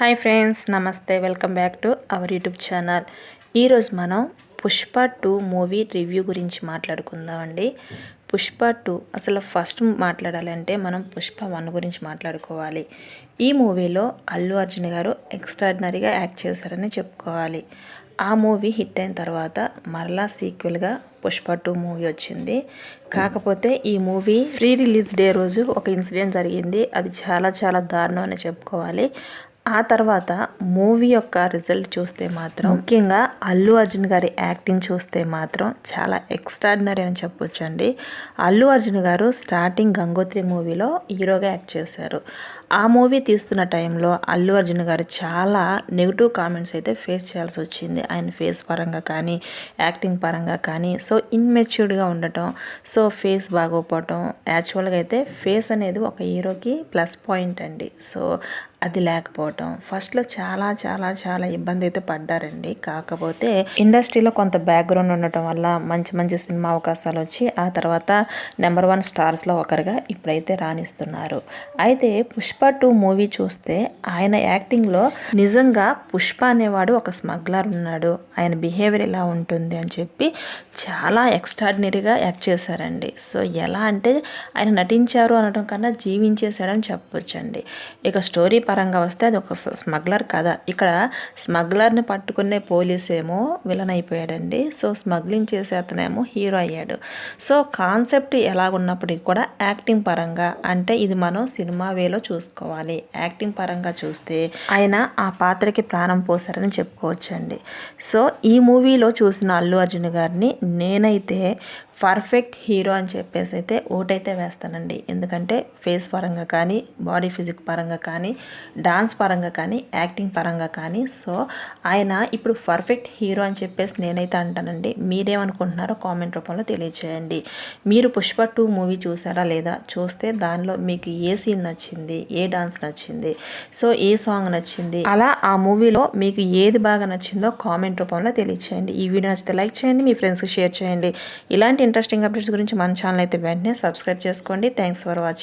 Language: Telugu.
హాయ్ ఫ్రెండ్స్ నమస్తే. Welcome back to our YouTube channel. ఈరోజు మనం పుష్ప టూ మూవీ రివ్యూ గురించి మాట్లాడుకుందామండి. పుష్ప టూ అసలు ఫస్ట్ మాట్లాడాలంటే మనం పుష్ప వన్ గురించి మాట్లాడుకోవాలి. ఈ మూవీలో అల్లు అర్జున్ గారు ఎక్స్ట్రాడినరీగా యాక్ట్ చేశారని చెప్పుకోవాలి. ఆ మూవీ హిట్ అయిన తర్వాత మరలా సీక్వెల్గా పుష్ప టూ మూవీ వచ్చింది. కాకపోతే ఈ మూవీ ప్రీ రిలీజ్ డే రోజు ఒక ఇన్సిడెంట్ జరిగింది. అది చాలా చాలా దారుణం అని చెప్పుకోవాలి. ఆ తర్వాత మూవీ యొక్క రిజల్ట్ చూస్తే మాత్రం ముఖ్యంగా అల్లు అర్జున్ గారి యాక్టింగ్ చూస్తే మాత్రం చాలా ఎక్స్ట్రాడినరీ అని చెప్పొచ్చు అండి అల్లు అర్జున్ గారు స్టార్టింగ్ గంగోత్రి మూవీలో హీరోగా యాక్ట్ చేశారు. ఆ మూవీ తీస్తున్న టైంలో అల్లు అర్జున్ గారు చాలా నెగిటివ్ కామెంట్స్ అయితే ఫేస్ చేయాల్సి వచ్చింది. ఆయన ఫేస్ పరంగా కానీ యాక్టింగ్ పరంగా కానీ సో ఇన్మెచ్యూర్డ్గా ఉండటం సో ఫేస్ బాగోపోవటం యాక్చువల్గా అయితే ఫేస్ అనేది ఒక హీరోకి ప్లస్ పాయింట్ అండి. సో అది లేకపోవటం. ఫస్ట్లో చాలా చాలా చాలా ఇబ్బంది అయితే పడ్డారండి. కాకపోతే ఇండస్ట్రీలో కొంత బ్యాక్గ్రౌండ్ ఉండటం వల్ల మంచి మంచి సినిమా అవకాశాలు వచ్చి ఆ తర్వాత నెంబర్ వన్ స్టార్స్లో ఒకరిగా ఇప్పుడైతే రాణిస్తున్నారు. అయితే పుష్ప టూ మూవీ చూస్తే ఆయన యాక్టింగ్లో నిజంగా పుష్ప అనేవాడు ఒక స్మగ్లర్ ఉన్నాడు. ఆయన బిహేవియర్ ఎలా ఉంటుంది అని చెప్పి చాలా ఎక్స్ట్రాడినరీగా యాక్ట్ చేశారండి. సో ఎలా అంటే ఆయన నటించారు అనడం కన్నా జీవించేశాడని చెప్పొచ్చండి. ఇక స్టోరీ పరంగా వస్తే అది ఒక స్మగ్లర్ కథ. ఇక్కడ స్మగ్లర్ని పట్టుకునే పోలీస్ ఏమో విలన్ అయిపోయాడండి. సో స్మగ్లింగ్ చేసే అతనేమో హీరో అయ్యాడు. సో కాన్సెప్ట్ ఎలాగున్నప్పటికీ కూడా యాక్టింగ్ పరంగా అంటే ఇది మనం సినిమా వేలో చూసుకోవాలి. యాక్టింగ్ పరంగా చూస్తే ఆయన ఆ పాత్రకి ప్రాణం పోసారని చెప్పుకోవచ్చండి. సో ఈ మూవీలో చూసిన అల్లు అర్జున్ గారిని నేనైతే పర్ఫెక్ట్ హీరో అని చెప్పేసి అయితే ఓటైతే వేస్తానండి. ఎందుకంటే ఫేస్ పరంగా కానీ బాడీ ఫిజిక్ పరంగా కానీ డాన్స్ పరంగా కానీ యాక్టింగ్ పరంగా కానీ సో ఆయన ఇప్పుడు పర్ఫెక్ట్ హీరో అని చెప్పేసి నేనైతే అంటానండి. మీరేమనుకుంటున్నారో కామెంట్ రూపంలో తెలియజేయండి మీరు పుష్ప టూ మూవీ చూసారా లేదా? చూస్తే దానిలో మీకు ఏ సీన్ నచ్చింది? ఏ డాన్స్ నచ్చింది? సో ఏ సాంగ్ నచ్చింది? అలా ఆ మూవీలో మీకు ఏది బాగా నచ్చిందో కామెంట్ రూపంలో తెలియచేయండి. ఈ వీడియో నచ్చితే లైక్ చేయండి మీ ఫ్రెండ్స్కి షేర్ చేయండి. ఇలాంటి ఇంట్రెస్టింగ్ అప్డేట్స్ గురించి మన ఛానల్ అయితే వెంటనే సబ్స్క్రైబ్ చేసుకోండి. Thanks for watching